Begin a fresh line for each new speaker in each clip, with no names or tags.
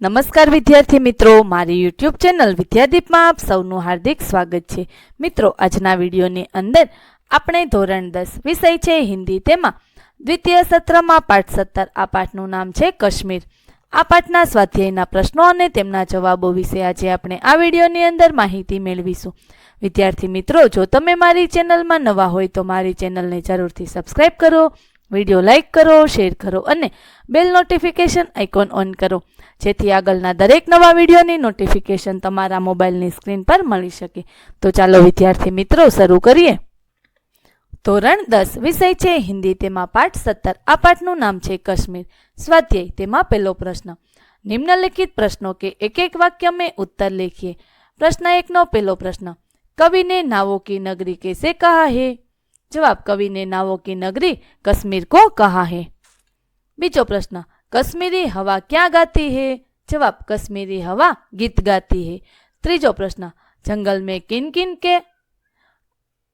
નમસ્કાર વિદ્યાર્થી મિત્રો, મારી યુટ્યુબ ચેનલ વિદ્યાદીપમાં આપ સૌનું હાર્દિક સ્વાગત છે. મિત્રો, આજના વિડીયોની અંદર આપણે ધોરણ દસ વિષય છે, હિન્દી તેમાં. દ્વિતીય સત્રમાં પાઠ સત્તર, આ પાઠનું નામ છે કાશ્મીર. આ પાઠના સ્વાધ્યાયના પ્રશ્નો અને તેમના જવાબો વિશે આજે આપણે આ વિડીયોની અંદર માહિતી મેળવીશું. વિદ્યાર્થી મિત્રો, જો તમે મારી ચેનલમાં નવા હોય તો મારી ચેનલને જરૂરથી સબસ્ક્રાઈબ કરો, વીડિયો લાઇક કરો, શેર કરો અને બેલ નોટિફિકેશન આઇકોન ઓન કરો. જેથી આગળના દરેક નવા વિડીયોની નોટિફિકેશન તમારા મોબાઈલની સ્ક્રીન પર મળી શકે. તો ચાલો વિદ્યાર્થી મિત્રો, શરૂ કરીએ. ધોરણ દસ, વિષય છે હિન્દી, તેમાં પાઠ સત્તર. આ પાઠનું નામ છે કશ્મીર. સ્વાધ્યાય, તેમાં પહેલો પ્રશ્ન. નિમ્નલિખિત પ્રશ્નો કે એક એક વાક્ય મેં ઉત્તર લેખીએ. પ્રશ્ન એકનો પહેલો પ્રશ્ન. કવિને નાવોકી નગરી કેસે કહા હે જવાબ, કવિને નાવો નગરી કશ્મીર કો કહા હે બીજો પ્રશ્ન. कश्मीरी हवा क्या गाती है? जवाब, कश्मीरी हवा गीत गाती है। त्रीजो प्रश्न, जंगल में किन किन के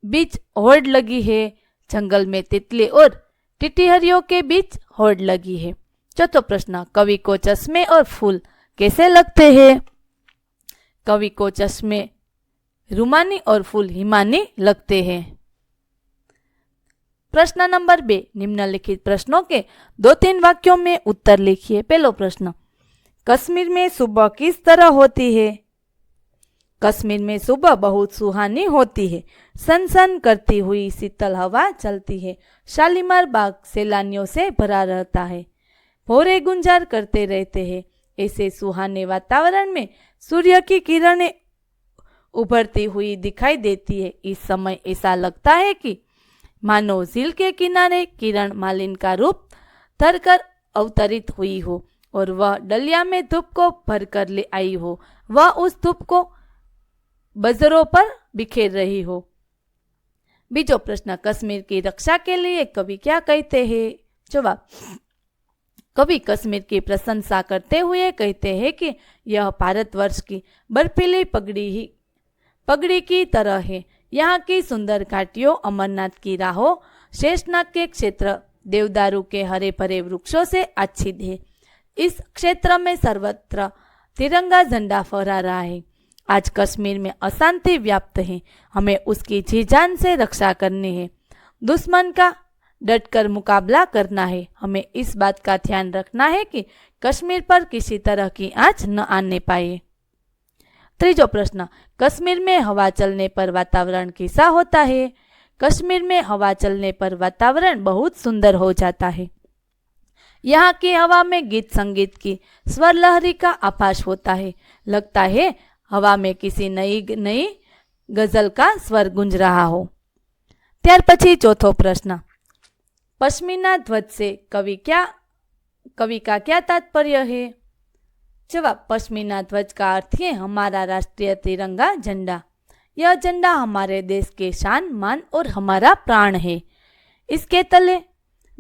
बीच होड़ लगी है? जंगल में तितली और टिटिहरियों के बीच होड़ लगी है। चौथो प्रश्न, कवि को चश्मे और फूल कैसे लगते हैं? कवि को चश्मे, रुमानी और फूल हिमानी लगते हैं। प्रश्न नंबर बे, निम्नलिखित प्रश्नों के दो तीन वाक्यों में उत्तर लिखिए। पहलो प्रश्न, कश्मीर में सुबह किस तरह होती है? कश्मीर में सुबह बहुत सुहानी होती है सन सन करती हुई शीतल हवा चलती है, शालीमार बाग सैलानियों से भरा रहता है, भोरे गुंजार करते रहते हैं। ऐसे सुहाने वातावरण में सूर्य की किरणें उभरती हुई दिखाई देती है। इस समय ऐसा लगता है कि मानो झील के किनारे किरण मालिन का रूप धरकर अवतरित हुई हो और वह डलिया में धूप को भर कर ले आई हो। वह उस धूप को बजरों पर बिखेर रही हो। बीजो प्रश्न, कश्मीर की रक्षा के लिए कवि क्या कहते हैं? जवाब, कवि कश्मीर की प्रशंसा करते हुए कहते हैं कि यह भारतवर्ष की बर्फीली पगड़ी ही, पगड़ी की तरह है। यहाँ की सुंदर घाटियों, अमरनाथ की राहों, शेषनाग के क्षेत्र, देवदारू के हरे भरे वृक्षों से आच्छित है इस क्षेत्र में सर्वत्र तिरंगा झंडा फहरा रहा है। आज कश्मीर में अशांति व्याप्त है। हमें उसकी जी जान से रक्षा करनी है। दुश्मन का डटकर मुकाबला करना है। हमें इस बात का ध्यान रखना है कि कश्मीर पर किसी तरह की आँच न आने पाए। त्रीजो प्रश्न कश्मीर में हवा चलने पर वातावरण कैसा होता है कश्मीर में हवा चलने पर वातावरण बहुत सुंदर हो जाता है यहाँ की हवा में गीत संगीत की स्वर लहरी का आभास होता है लगता है हवा में किसी नई नई गजल का स्वर गुंज रहा हो ત્યાર પછી ચોથો પ્રશ્ન पश्मीना ध्वज से कवि क्या कवि का क्या तात्पर्य है जवाब, पश्मीना ध्वज का अर्थ है हमारा राष्ट्रीय तिरंगा झंडा। यह झंडा हमारे देश के शान, मान और हमारा प्राण है। इसके तले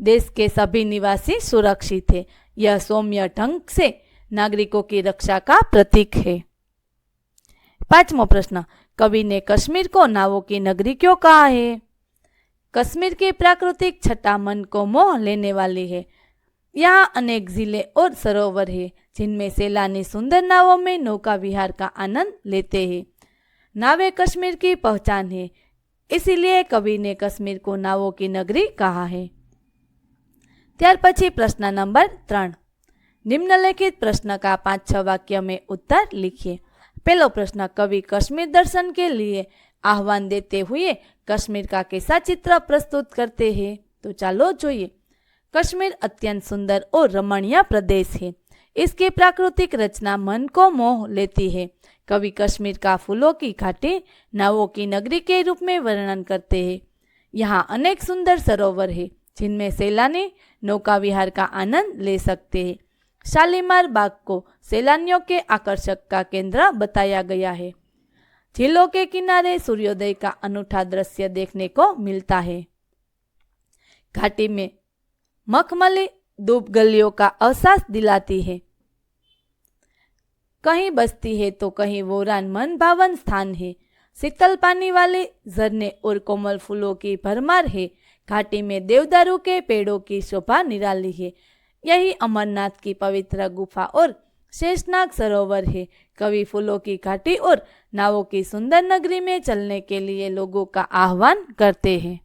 देश के सभी निवासी सुरक्षित है। यह सौम्य ढंग से नागरिकों की रक्षा का प्रतीक है। पांचवा प्रश्न, कवि ने कश्मीर को नावों की नगरी क्यों कहा है? कश्मीर की प्राकृतिक छटा मन को मोह लेने वाली है। यहाँ अनेक जिले और सरोवर है जिनमें सैलानी सुंदर नावों में नौका विहार का आनंद लेते हैं नावे कश्मीर की पहचान है इसीलिए कवि ने कश्मीर को नावों की नगरी कहा है ત્યાર પછી પ્રશ્ન નંબર ત્રણ નિમ્નલિખિત प्रश्न का पांच छह वाक्य में उत्तर लिखिए पहलो प्रश्न कवि कश्मीर दर्शन के लिए आह्वान देते हुए कश्मीर का कैसा चित्र प्रस्तुत करते हैं तो चलो જોઈએ कश्मीर अत्यंत सुंदर और रमणीय प्रदेश है। इसकी प्राकृतिक रचना मन को मोह लेती है। कवि कश्मीर का फूलों की घाटी नावों की नगरी के रूप में वर्णन करते हैं। यहाँ अनेक सुंदर सरोवर है, जिनमें सैलानी नौका विहार का आनंद ले सकते हैं। शालीमार बाग को सैलानियों के आकर्षक का केंद्र बताया गया है। झीलों के किनारे सूर्योदय का अनूठा दृश्य देखने को मिलता है। घाटी में मखमली दूब गलियों का एहसास दिलाती है। कहीं बसती है तो कहीं वोरान मन भावन स्थान है। शीतल पानी वाले झरने और कोमल फूलों की भरमार है। घाटी में देवदारू के पेड़ों की शोभा निराली है। यही अमरनाथ की पवित्र गुफा और शेषनाग सरोवर है। कवि फूलों की घाटी और नावों की सुंदर नगरी में चलने के लिए लोगों का आह्वान करते हैं।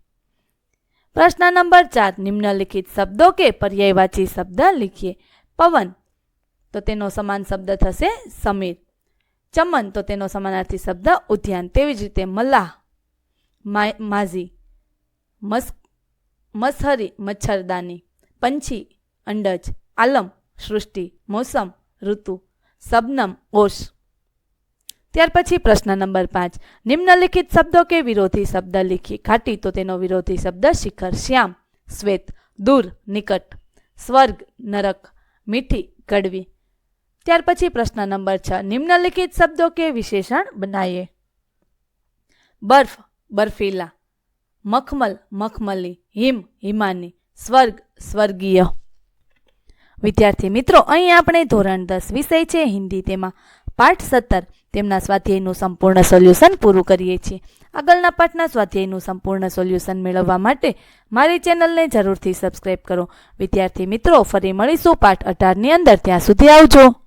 પ્રશ્ન નંબર ચાર, નિમ્નલિખિત શબ્દો કે પર્યાયવાચી શબ્દ લીખીએ. પવન, તો તેનો સમાન શબ્દ થશે સમીર. ચમન, તો તેનો સમાનાર્થી શબ્દ ઉદ્યાન. તેવી જ રીતે મલાહ માઝી, મસ, મસહરી, મચ્છરદાની, પંછી, અંડજ, આલમ, સૃષ્ટિ, મોસમ, ઋતુ, સબનમ, ઓશ. ત્યાર પછી પ્રશ્ન નંબર પાંચ. નિમ્નલિખિત શબ્દો કે વિરોધી શબ્દ લીખી ઘાટી તો તેનો વિરોધી શબ્દ શિખર શ્યામ. શ્વેત, દૂર, નિકટ. સ્વર્ગ, નરક. મીઠી, કડવી. ત્યાર પછી પ્રશ્ન નંબર છ. નિમ્નલિખિત શબ્દો કે વિશેષણ બનાવીએ બર્ફ, બર્ફીલા. મખમલ, મખમલી. હિમ, હિમાની. સ્વર્ગ, સ્વર્ગીય. વિદ્યાર્થી મિત્રો, અહીં આપણે ધોરણ દસ વિષય છે હિન્દી તેમાં. પાઠ સત્તર. તેમના સ્વાધ્યાયનું સંપૂર્ણ સોલ્યુશન પૂરું કરીએ છીએ. આગળના પાઠના સ્વાધ્યાયનું સંપૂર્ણ સોલ્યુશન મેળવવા માટે મારી ચેનલને જરૂરથી સબસ્ક્રાઇબ કરો. વિદ્યાર્થી મિત્રો, ફરી મળીશું પાઠ અઢારની અંદર. ત્યાં સુધી આવજો.